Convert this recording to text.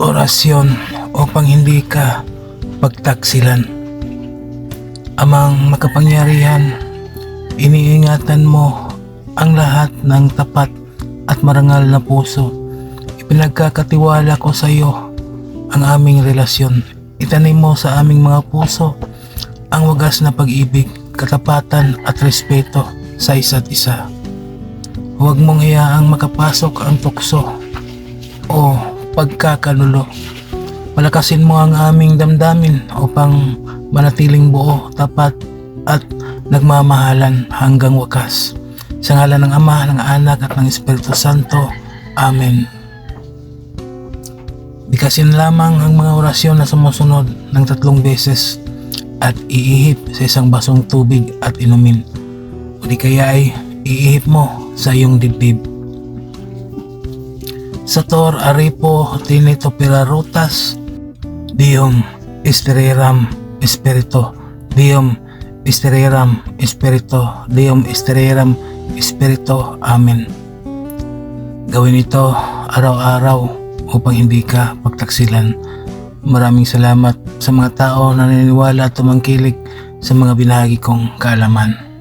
orasyon upang hindi ka pagtaksilan. Amang makapangyarihan, iniingatan mo ang lahat ng tapat at marangal na puso. Ipinagkakatiwala ko sa iyo ang aming relasyon. Itanim mo sa aming mga puso ang wagas na pag-ibig, katapatan at respeto sa isa't isa. Huwag mong hayaang makapasok ang tukso pagkakalulo. Palakasin mo ang aming damdamin upang manatiling buo, tapat at nagmamahalan hanggang wakas. Sa ngalan ng Ama, ng Anak at ng Espiritu Santo. Amen. Bikasin lamang ang mga orasyon na sumusunod ng tatlong beses at iihip sa isang basong tubig at inumin. O di kaya ay iihip mo sa iyong dibdib. Sator Aripo Tinito Pirarutas Dium Esteriram Espirito Dium Esteriram Espirito Dium Esteriram Espirito Amen Gawin ito araw-araw upang hindi ka pagtaksilan. Maraming salamat sa mga tao na naniniwala at tumangkilik sa mga binahagi kong kaalaman.